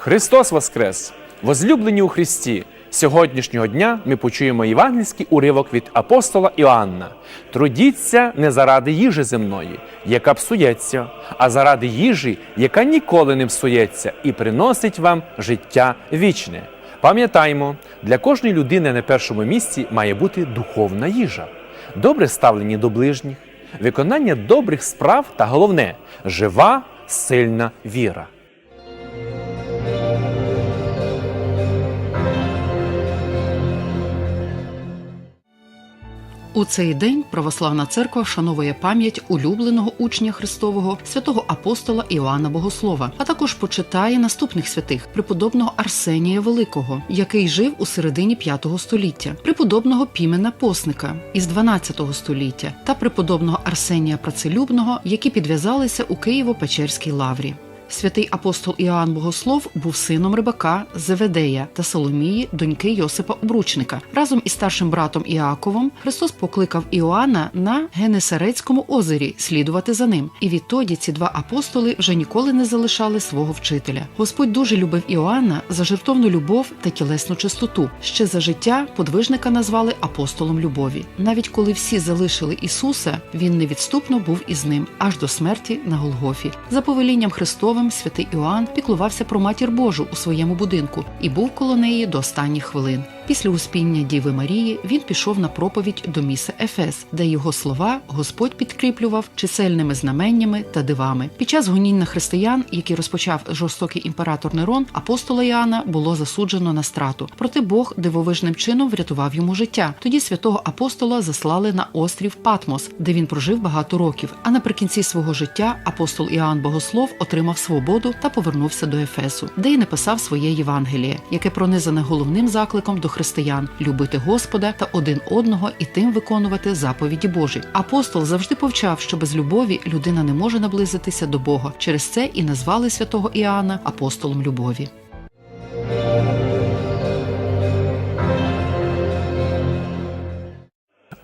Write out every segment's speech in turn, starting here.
Христос Воскрес! Возлюблені у Христі! Сьогоднішнього дня ми почуємо євангельський уривок від апостола Іоанна. Трудіться не заради їжі земної, яка псується, а заради їжі, яка ніколи не псується, і приносить вам життя вічне. Пам'ятаймо, для кожної людини на першому місці має бути духовна їжа, добре ставлення до ближніх, виконання добрих справ та головне жива, сильна віра. У цей день православна церква вшановує пам'ять улюбленого учня Христового святого апостола Іоанна Богослова, а також почитає наступних святих преподобного Арсенія Великого, який жив у середині V століття, преподобного Пімена Посника із 12 століття та преподобного Арсенія Працелюбного, які підв'язалися у Києво-Печерській лаврі. Святий апостол Іоанн Богослов був сином рибака Зеведея та Соломії, доньки Йосипа Обручника. Разом із старшим братом Іаковом Христос покликав Іоанна на Генесарецькому озері слідувати за ним. І відтоді ці два апостоли вже ніколи не залишали свого вчителя. Господь дуже любив Іоанна за жертовну любов та тілесну чистоту. Ще за життя подвижника назвали апостолом любові. Навіть коли всі залишили Ісуса, він невідступно був із ним аж до смерті на Голгофі. За повелінням Христовим святий Іоанн піклувався про матір Божу у своєму будинку і був коло неї до останніх хвилин. Після успіння Діви Марії він пішов на проповідь до міста Ефес, де його слова Господь підкріплював чисельними знаменнями та дивами. Під час гонінь на християн, які розпочав жорстокий імператор Нерон, апостола Іоанна було засуджено на страту. Проте Бог дивовижним чином врятував йому життя. Тоді святого апостола заслали на острів Патмос, де він прожив багато років. А наприкінці свого життя апостол Іоанн Богослов отримав свободу та повернувся до Ефесу, де й написав своє Євангеліє, яке пронизане головним закликом до християн любити Господа та один одного і тим виконувати заповіді Божі. Апостол завжди повчав, що без любові людина не може наблизитися до Бога. Через це і назвали святого Іоанна апостолом любові.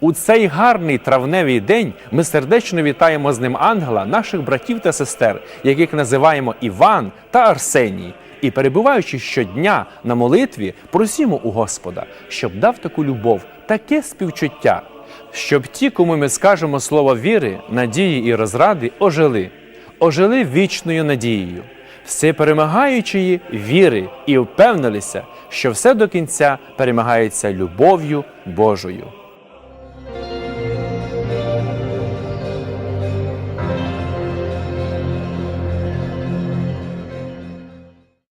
У цей гарний травневий день ми сердечно вітаємо з ним ангела, наших братів та сестер, яких називаємо Іван та Арсеній. І перебуваючи щодня на молитві, просімо у Господа, щоб дав таку любов, таке співчуття, щоб ті, кому ми скажемо слово віри, надії і розради, ожили, ожили вічною надією, всеперемагаючої віри і впевнилися, що все до кінця перемагається любов'ю Божою.